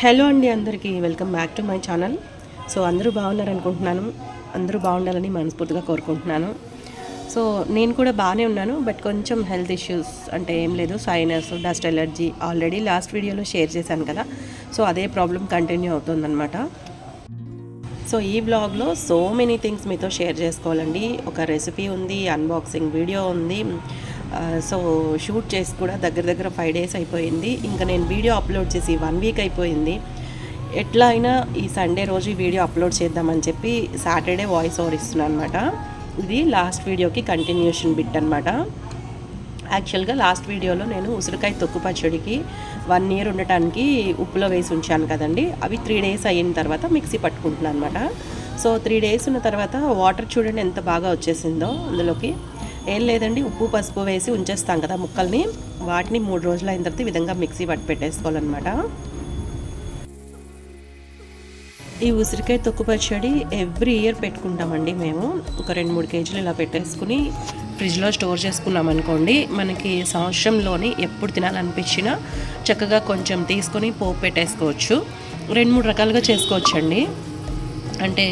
Hello అండి అందరికీ welcome back to my channel. So అందరూ బాగున్నారనుకుంటున్నాను. అందరూ బాగుండాలని మనస్ఫూర్తిగా కోరుకుంటున్నాను. సో నేను కూడా బాగానే ఉన్నాను బట్ కొంచెం హెల్త్ ఇష్యూస్ అంటే ఏం లేదు. Sinus dust allergy already last వీడియోలో షేర్ చేశాను కదా. సో అదే ప్రాబ్లం కంటిన్యూ అవుతుందన్నమాట. సో ఈ బ్లాగ్లో సో మెనీ థింగ్స్ మీతో షేర్ చేసుకోవాలండి. ఒక రెసిపీ ఉంది అన్బాక్సింగ్ వీడియో ఉంది. సో షూట్ చేసి కూడా దగ్గర దగ్గర ఫైవ్ డేస్ అయిపోయింది. ఇంకా నేను వీడియో అప్లోడ్ చేసి వన్ వీక్ అయిపోయింది. ఎట్లా అయినా ఈ సండే రోజు ఈ వీడియో అప్లోడ్ చేద్దామని చెప్పి సాటర్డే వాయిస్ ఓవర్ ఇస్తున్నాను అనమాట ఇది లాస్ట్ వీడియోకి కంటిన్యూషన్ బిట్ అనమాట యాక్చువల్గా లాస్ట్ వీడియోలో నేను ఉసిరికాయ తొక్కు పచ్చడికి వన్ ఇయర్ ఉండటానికి ఉప్పులో వేసి ఉంచాను కదండి. అవి త్రీ డేస్ అయిన తర్వాత మిక్సీ పట్టుకుంటున్నాను అనమాట సో త్రీ డేస్ ఉన్న తర్వాత వాటర్ చూడండి ఎంత బాగా వచ్చేసిందో అందులోకి. ఏం లేదండి ఉప్పు పసుపు వేసి ఉంచేస్తాం కదా ముక్కల్ని. వాటిని మూడు రోజులు అయిన తర్వాత ఈ విధంగా మిక్సీ పట్టి పెట్టేసుకోవాలన్నమాట. ఈ ఉసిరికాయ తొక్కు పచ్చడి ఎవ్రీ ఇయర్ పెట్టుకుంటామండి మేము. ఒక రెండు మూడు కేజీలు ఇలా పెట్టేసుకుని ఫ్రిడ్జ్లో స్టోర్ చేసుకున్నాం అనుకోండి మనకి సంవత్సరంలోని ఎప్పుడు తినాలనిపించినా చక్కగా కొంచెం తీసుకొని పోపు పెట్టేసుకోవచ్చు. రెండు మూడు రకాలుగా చేసుకోవచ్చండి. అంటే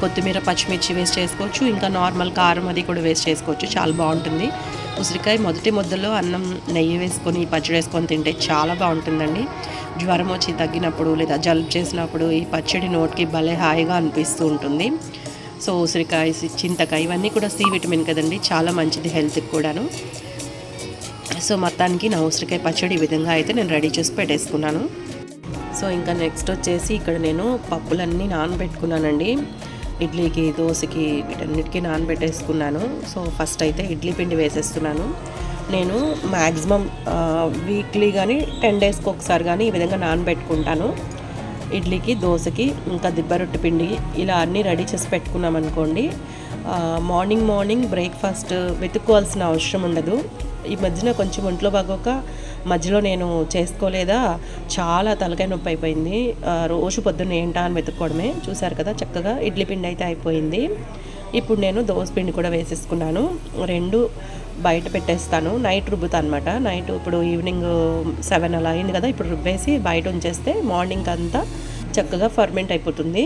కొత్తిమీర పచ్చిమిర్చి వేస్ట్ చేసుకోవచ్చు. ఇంకా నార్మల్ కారం అది కూడా వేస్ట్ చేసుకోవచ్చు. చాలా బాగుంటుంది. ఉసిరికాయ మొదటి ముద్దలో అన్నం నెయ్యి వేసుకొని పచ్చడి వేసుకొని తింటే చాలా బాగుంటుందండి. జ్వరం వచ్చి తగ్గినప్పుడు లేదా జలుబు చేసినప్పుడు ఈ పచ్చడి నోటికి భలే హాయిగా అనిపిస్తూ ఉంటుంది. సో ఉసిరికాయ చింతకాయ ఇవన్నీ కూడా సి విటమిన్ కదండి. చాలా మంచిది హెల్త్కి కూడాను. సో మొత్తానికి నా ఉసిరికాయ పచ్చడి ఈ విధంగా అయితే నేను రెడీ చేసి పెట్టేసుకున్నాను. సో ఇంకా నెక్స్ట్ వచ్చేసి ఇక్కడ నేను పప్పులన్నీ నానబెట్టుకున్నానండి. ఇడ్లీకి దోశకి వీటన్నిటికీ నానబెట్టేసుకున్నాను. సో ఫస్ట్ అయితే ఇడ్లీ పిండి వేసేస్తున్నాను. నేను మ్యాక్సిమం వీక్లీ కానీ టెన్ డేస్కి ఒకసారి కానీ ఈ విధంగా నానబెట్టుకుంటాను. ఇడ్లీకి దోశకి ఇంకా దిబ్బ రొట్టె పిండి ఇలా అన్నీ రెడీ చేసి పెట్టుకున్నాం అనుకోండి మార్నింగ్ మార్నింగ్ బ్రేక్ఫాస్ట్ వెతుక్కోవాల్సిన అవసరం ఉండదు. ఈ మధ్యన కొంచెం ఒంట్లో బాగోక మధ్యలో నేను చేసుకోలేదా? చాలా తలకాయ నొప్పి అయిపోయింది. రోజు పొద్దున్న ఏంటా అని వెతుక్కోవడమే. చూసారు కదా చక్కగా ఇడ్లీ పిండి అయితే అయిపోయింది. ఇప్పుడు నేను దోశ పిండి కూడా వేసేసుకున్నాను. రెండు బయట పెట్టేస్తాను. నైట్ రుబ్బుతా అనమాట నైట్ ఇప్పుడు ఈవినింగ్ సెవెన్ అలా అయింది కదా ఇప్పుడు రుబ్బేసి బయట ఉంచేస్తే మార్నింగ్ అంతా చక్కగా ఫర్మెంట్ అయిపోతుంది.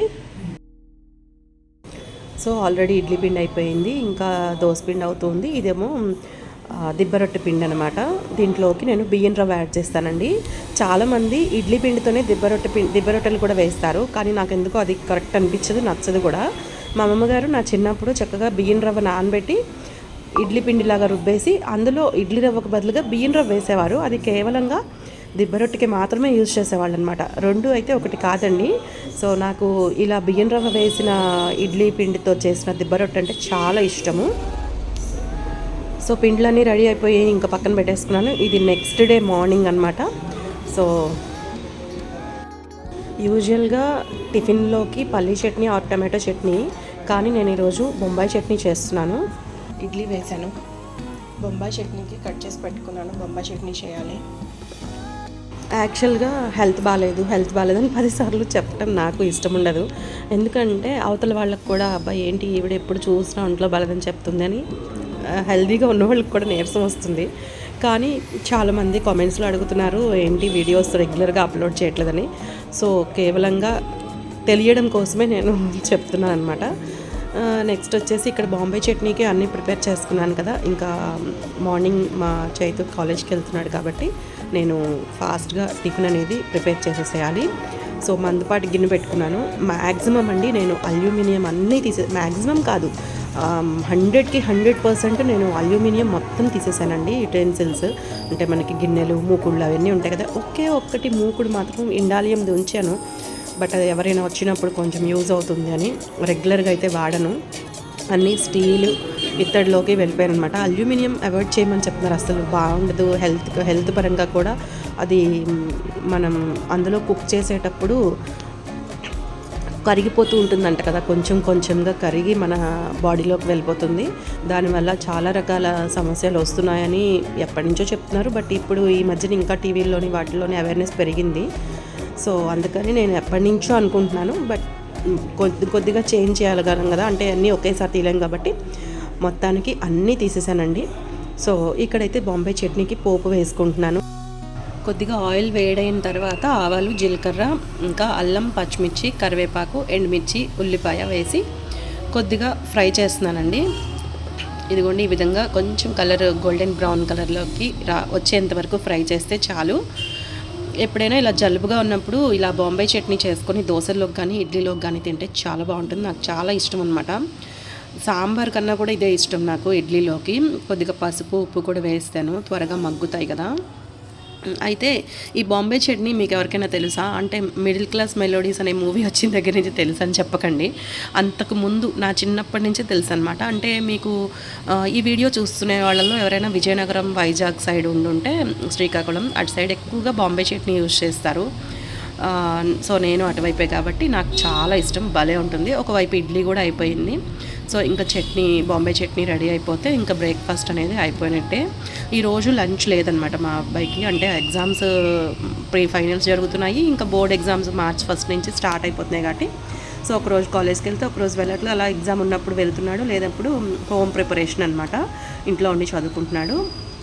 సో ఆల్రెడీ ఇడ్లీ పిండి అయిపోయింది. ఇంకా దోశ పిండి అవుతుంది. ఇదేమో దిబ్బరొట్టె పిండి అనమాట దీంట్లోకి నేను బియ్యం రవ్వ యాడ్ చేస్తానండి. చాలామంది ఇడ్లీ పిండితోనే దిబ్బరొట్టె పిండి దిబ్బరొట్టెలు కూడా వేస్తారు. కానీ నాకు ఎందుకో అది కరెక్ట్ అనిపించదు నచ్చదు కూడా. మా అమ్మగారు నా చిన్నప్పుడు చక్కగా బియ్యం రవ్వ నానబెట్టి ఇడ్లీ పిండిలాగా రుబ్బేసి అందులో ఇడ్లీ రవ్వకు బదులుగా బియ్యం రవ్వ వేసేవారు. అది కేవలంగా దిబ్బరొట్టెకి మాత్రమే యూజ్ చేసేవాళ్ళు అనమాట రెండు అయితే ఒకటి కాదండి. సో నాకు ఇలా బియ్యం రవ్వ వేసిన ఇడ్లీ పిండితో చేసిన దిబ్బరొట్టె అంటే చాలా ఇష్టము. సో పిండ్లన్నీ రెడీ అయిపోయి ఇంకా పక్కన పెట్టేసుకున్నాను. ఇది నెక్స్ట్ డే మార్నింగ్ అనమాట సో యూజువల్గా టిఫిన్లోకి పల్లీ చట్నీ ఆర్ టమాటో చట్నీ కానీ నేను ఈరోజు బొంబాయి చట్నీ చేస్తున్నాను. ఇడ్లీ వేశాను. బొంబాయి చట్నీకి కట్ చేసి పెట్టుకున్నాను. బొంబాయి చట్నీ చేయాలి. యాక్చువల్గా హెల్త్ బాగాలేదు హెల్త్ బాగాలేదని పదిసార్లు చెప్పడం నాకు ఇష్టం ఉండదు. ఎందుకంటే అవతల వాళ్ళకి కూడా అబ్బాయి ఏంటి ఈవిడ ఎప్పుడు చూసినా ఒంట్లో బాగాలేదని చెప్తుంది హెల్దీగా ఉన్న వాళ్ళకి కూడా నీరసం వస్తుంది. కానీ చాలామంది కామెంట్స్లో అడుగుతున్నారు ఏంటి వీడియోస్ రెగ్యులర్గా అప్లోడ్ చేయట్లేదని? సో కేవలంగా తెలియడం కోసమే నేను చెప్తున్నాను అనమాట నెక్స్ట్ వచ్చేసి ఇక్కడ బాంబే చట్నీకి అన్నీ ప్రిపేర్ చేసుకున్నాను కదా. ఇంకా మార్నింగ్ మా చైతు కాలేజ్కి వెళ్తున్నాడు కాబట్టి నేను ఫాస్ట్గా టిఫిన్ అనేది ప్రిపేర్ చేసేసేయాలి. సో మందుపాటి గిన్నె పెట్టుకున్నాను. మ్యాక్సిమం అండి నేను అల్యూమినియం అన్నీ తీసే మ్యాక్సిమం కాదు. హండ్రెడ్కి హండ్రెడ్ పర్సెంట్ నేను అల్యూమినియం మొత్తం తీసేసానండి యుటెన్సిల్స్ అంటే మనకి గిన్నెలు మూకుళ్ళు అవన్నీ ఉంటాయి కదా ఒకే ఒక్కటి మూకుడు మాత్రం ఇండాలియంది ఉంచాను. బట్ అది ఎవరైనా వచ్చినప్పుడు కొంచెం యూజ్ అవుతుంది అని రెగ్యులర్గా అయితే వాడను. అన్నీ స్టీల్ ఇత్తడిలోకి వెళ్ళిపోయాను అనమాట అల్యూమినియం అవాయిడ్ చేయమని చెప్తున్నారు అసలు బాగుండదు హెల్త్ హెల్త్ పరంగా కూడా. అది మనం అందులో కుక్ చేసేటప్పుడు కరిగిపోతూ ఉంటుందంట కదా కొంచెం కొంచెంగా కరిగి మన బాడీలోకి వెళ్ళిపోతుంది. దానివల్ల చాలా రకాల సమస్యలు వస్తున్నాయని ఎప్పటి నుంచో చెప్తున్నారు. బట్ ఇప్పుడు ఈ మధ్యన ఇంకా టీవీల్లోని వాటిలోని అవేర్నెస్ పెరిగింది. సో అందుకని నేను ఎప్పటి నుంచో అనుకుంటున్నాను. బట్ కొద్ది కొద్దిగా చేంజ్ చేయగలం కదా అంటే అన్నీ ఒకేసారి తీయలేం కాబట్టి మొత్తానికి అన్నీ తీసేసానండి. సో ఇక్కడైతే బాంబే చట్నీకి పోపు వేసుకుంటున్నాను. కొద్దిగా ఆయిల్ వేడైన తర్వాత ఆవాలు జీలకర్ర ఇంకా అల్లం పచ్చిమిర్చి కరివేపాకు ఎండుమిర్చి ఉల్లిపాయ వేసి కొద్దిగా ఫ్రై చేస్తున్నానండి. ఇదిగోండి ఈ విధంగా కొంచెం కలర్ గోల్డెన్ బ్రౌన్ కలర్లోకి రా వచ్చేంత వరకు ఫ్రై చేస్తే చాలు. ఎప్పుడైనా ఇలా జలుబుగా ఉన్నప్పుడు ఇలా బాంబే చట్నీ చేసుకొని దోశల్లోకి కానీ ఇడ్లీలోకి కానీ తింటే చాలా బాగుంటుంది. నాకు చాలా ఇష్టం అనమాట సాంబార్ కన్నా కూడా ఇదే ఇష్టం నాకు ఇడ్లీలోకి. కొద్దిగా పసుపు ఉప్పు కూడా వేస్తాను. త్వరగా మగ్గుతాయి కదా. అయితే ఈ బాంబే చట్నీ మీకు ఎవరికైనా తెలుసా? అంటే మిడిల్ క్లాస్ మెలోడీస్ అనే మూవీ వచ్చిన దగ్గర నుంచి తెలుసు అని చెప్పకండి. అంతకు ముందు నా చిన్నప్పటి నుంచే తెలుసు అనమాట అంటే మీకు ఈ వీడియో చూస్తునే వాళ్ళలో ఎవరైనా విజయనగరం వైజాగ్ సైడ్ ఉండుంటే శ్రీకాకుళం అటు సైడ్ ఎక్కువగా బాంబే చట్నీ యూజ్ చేస్తారు. సో నేను అటువైపే కాబట్టి నాకు చాలా ఇష్టం. భలే ఉంటుంది. ఒకవైపు ఇడ్లీ కూడా అయిపోయింది. సో ఇంకా చట్నీ బాంబే చట్నీ రెడీ అయిపోతే ఇంకా బ్రేక్ఫాస్ట్ అనేది అయిపోయినట్టే. ఈరోజు లంచ్ లేదనమాట మా అబ్బాయికి. అంటే ఎగ్జామ్స్ ప్రీ ఫైనల్స్ జరుగుతున్నాయి. ఇంకా బోర్డ్ ఎగ్జామ్స్ మార్చ్ ఫస్ట్ నుంచి స్టార్ట్ అయిపోతున్నాయి కాబట్టి. సో ఒకరోజు కాలేజ్కి వెళ్తే ఒకరోజు వెళ్ళట్లు. అలా ఎగ్జామ్ ఉన్నప్పుడు వెళ్తున్నాడు. లేనప్పుడు హోమ్ ప్రిపరేషన్ అనమాట ఇంట్లో ఉండి చదువుకుంటున్నాడు.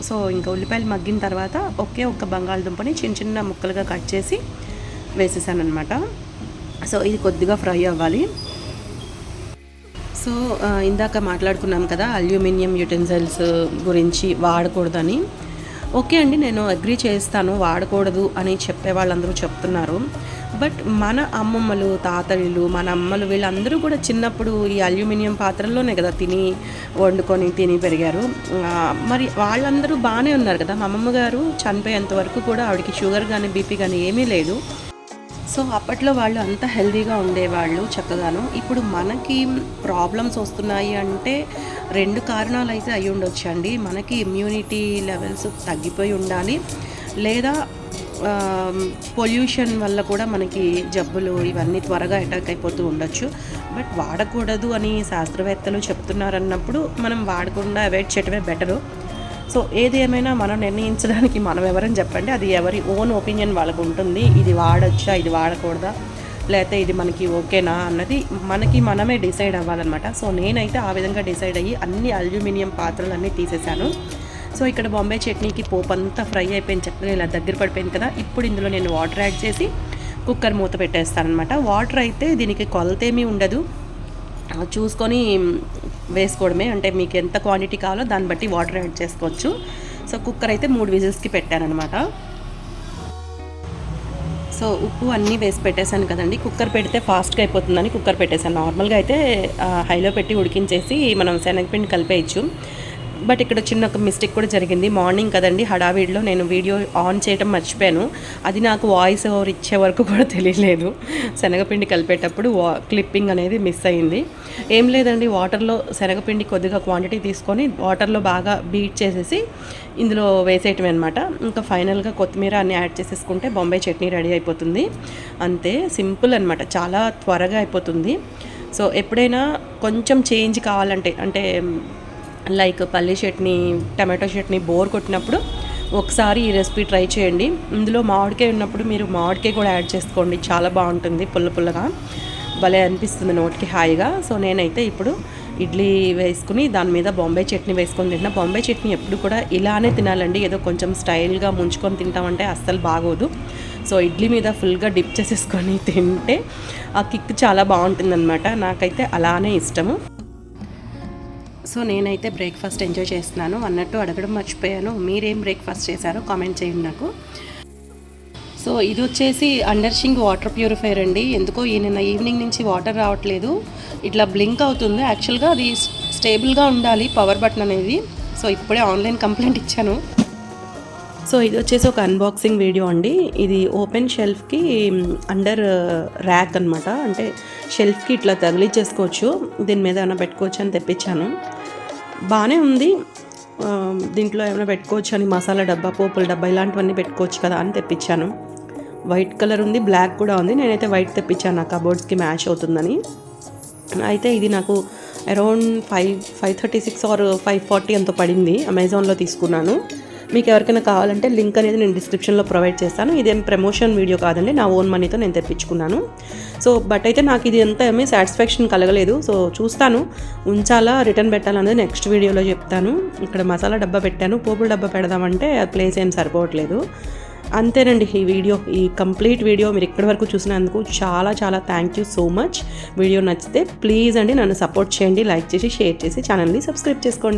సో ఇంకా ఉల్లిపాయలు మగ్గిన తర్వాత ఒకే ఒక్క బంగాళదుంపని చిన్న చిన్న ముక్కలుగా కట్ చేసి వేసేసాను అనమాట సో ఇది కొద్దిగా ఫ్రై అవ్వాలి. సో ఇందాక మాట్లాడుకున్నాం కదా అల్యూమినియం యుటెన్సిల్స్ గురించి వాడకూడదని. ఓకే అండి నేను అగ్రి చేస్తాను వాడకూడదు అని చెప్పే వాళ్ళందరూ చెప్తున్నారు. బట్ మన అమ్మమ్మలు తాతయ్యలు మన అమ్మలు వీళ్ళందరూ కూడా చిన్నప్పుడు ఈ అల్యూమినియం పాత్రల్లోనే కదా తిని వండుకొని తిని పెరిగారు. మరి వాళ్ళందరూ బాగానే ఉన్నారు కదా. మా అమ్మమ్మ గారు చనిపోయేంత వరకు కూడా ఆవిడకి షుగర్ కానీ బీపీ కానీ ఏమీ లేదు. సో అప్పట్లో వాళ్ళు అంత హెల్దీగా ఉండేవాళ్ళు చక్కగాను. ఇప్పుడు మనకి ప్రాబ్లమ్స్ వస్తున్నాయి అంటే రెండు కారణాలు అయితే అయి ఉండొచ్చండి మనకి ఇమ్యూనిటీ లెవెల్స్ తగ్గిపోయి ఉండాలి. లేదా పొల్యూషన్ వల్ల కూడా మనకి జబ్బులు ఇవన్నీ త్వరగా అటాక్ అయిపోతూ ఉండొచ్చు. బట్ వాడకూడదు అని శాస్త్రవేత్తలు చెప్తున్నారన్నప్పుడు మనం వాడకుండా అవాయిడ్ చేయటమే బెటరు. సో ఏది ఏమైనా మనం నిర్ణయించడానికి మనం ఎవరని చెప్పండి. అది ఎవరి ఓన్ ఒపీనియన్ వాళ్ళకు ఉంటుంది. ఇది వాడచ్చా? ఇది వాడకూడదా? లేకపోతే ఇది మనకి ఓకేనా? అన్నది మనకి మనమే డిసైడ్ అవ్వాలన్నమాట. సో నేనైతే ఆ విధంగా డిసైడ్ అయ్యి అన్ని అల్యూమినియం పాత్రలు అన్నీ తీసేశాను. సో ఇక్కడ బొంబే చట్నీకి పోపు అంతా ఫ్రై అయిపోయిన చట్నీ ఇలా దగ్గర పడిపోయింది కదా. ఇప్పుడు ఇందులో నేను వాటర్ యాడ్ చేసి కుక్కర్ మూత పెట్టేస్తాను అనమాట వాటర్ అయితే దీనికి కొలతేమీ ఉండదు. చూసుకొని వేసుకోవడమే. అంటే మీకు ఎంత క్వాంటిటీ కావాలో దాన్ని బట్టి వాటర్ యాడ్ చేసుకోవచ్చు. సో కుక్కర్ అయితే మూడు విజిల్స్కి పెట్టానమాట సో ఉప్పు అన్నీ వేసి పెట్టేశాను కదండి. కుక్కర్ పెడితే ఫాస్ట్గా అయిపోతుందని కుక్కర్ పెట్టేశాను. నార్మల్గా అయితే హైలో పెట్టి ఉడికించేసి మనం శనగపిండి కలిపేయచ్చు. బట్ ఇక్కడ చిన్న ఒక మిస్టేక్ కూడా జరిగింది. మార్నింగ్ కదండి హడావిడిలో నేను వీడియో ఆన్ చేయడం మర్చిపోయాను. అది నాకు వాయిస్ ఓవర్ ఇచ్చే వరకు కూడా తెలియలేదు. శనగపిండి కలిపేటప్పుడు వా క్లిప్పింగ్ అనేది మిస్ అయింది. ఏం లేదండి వాటర్లో శనగపిండి కొద్దిగా క్వాంటిటీ తీసుకొని వాటర్లో బాగా బీట్ చేసేసి ఇందులో వేసేయటం అనమాట ఇంకా ఫైనల్గా కొత్తిమీర అన్ని యాడ్ చేసేసుకుంటే బొంబాయి చట్నీ రెడీ అయిపోతుంది. అంతే సింపుల్ అనమాట చాలా త్వరగా అయిపోతుంది. సో ఎప్పుడైనా కొంచెం చేంజ్ కావాలంటే అంటే లైక్ పల్లి చట్నీ టమాటో చట్నీ బోర్ కొట్టినప్పుడు ఒకసారి ఈ రెసిపీ ట్రై చేయండి. ఇందులో మామిడికాయ ఉన్నప్పుడు మీరు మామిడికాయ కూడా యాడ్ చేసుకోండి. చాలా బాగుంటుంది పుల్ల పుల్లగా. భలే అనిపిస్తుంది నోటికి హాయిగా. సో నేనైతే ఇప్పుడు ఇడ్లీ వేసుకుని దాని మీద బాంబే చట్నీ వేసుకొని తింటున్నా. బాంబే చట్నీ ఎప్పుడు కూడా ఇలానే తినాలండి. ఏదో కొంచెం స్టైల్గా ముంచుకొని తింటామంటే అస్సలు బాగోదు. సో ఇడ్లీ మీద ఫుల్గా డిప్ చేసేసుకొని తింటే ఆ కిక్ చాలా బాగుంటుందన్నమాట. నాకైతే అలానే ఇష్టము. సో నేనైతే బ్రేక్ఫాస్ట్ ఎంజాయ్ చేస్తున్నాను. అన్నట్టు అడగడం మర్చిపోయాను. మీరేం బ్రేక్ఫాస్ట్ చేశారో కామెంట్ చేయండి నాకు. సో ఇది వచ్చేసి అండర్షింగ్ వాటర్ ప్యూరిఫైయర్ అండి. ఎందుకో ఈ నిన్న ఈవినింగ్ నుంచి వాటర్ రావట్లేదు. ఇట్లా బ్లింక్ అవుతుంది. యాక్చువల్గా అది స్టేబుల్గా ఉండాలి పవర్ బటన్ అనేది. సో ఇప్పుడే ఆన్లైన్ కంప్లైంట్ ఇచ్చాను. సో ఇది వచ్చేసి ఒక అన్బాక్సింగ్ వీడియో అండి. ఇది ఓపెన్ షెల్ఫ్కి అండర్ ర్యాక్ అనమాట అంటే షెల్ఫ్కి ఇట్లా తగిలిచ్చేసుకోవచ్చు. దీని మీద ఏమైనా పెట్టుకోవచ్చు అని తెప్పించాను. బాగానే ఉంది. దీంట్లో ఏమైనా పెట్టుకోవచ్చు అని మసాలా డబ్బా పోపుల డబ్బా ఇలాంటివన్నీ పెట్టుకోవచ్చు కదా అని తెప్పించాను. వైట్ కలర్ ఉంది బ్లాక్ కూడా ఉంది. నేనైతే వైట్ తెప్పించాను. నా కబోర్డ్స్కి మ్యాచ్ అవుతుందని. అయితే ఇది నాకు around five five thirty six or five forty ఎంతో పడింది. అమెజాన్లో తీసుకున్నాను. మీకు ఎవరికైనా కావాలంటే లింక్ అనేది నేను డిస్క్రిప్షన్లో ప్రొవైడ్ చేస్తాను. ఇదేం ప్రమోషన్ వీడియో కాదండి నా ఓన్ మనీతో నేను తెప్పించుకున్నాను. సో బట్ అయితే నాకు ఇది అంతా ఏమీ సాటిస్ఫాక్షన్ కలగలేదు. సో చూస్తాను ఉంచాలా రిటర్న్ పెట్టాలనేది నెక్స్ట్ వీడియోలో చెప్తాను. ఇక్కడ మసాలా డబ్బా పెట్టాను పోపుల డబ్బా పెడదామంటే ఆ ప్లేస్ ఏం సరిపోవట్లేదు. అంతేనండి ఈ వీడియో ఈ కంప్లీట్ వీడియో మీరు ఇక్కడి వరకు చూసినందుకు చాలా చాలా thank you so much video నచ్చితే ప్లీజ్ అండి నన్ను సపోర్ట్ చేయండి లైక్ చేసి షేర్ చేసి ఛానల్ని సబ్స్క్రైబ్ చేసుకోండి.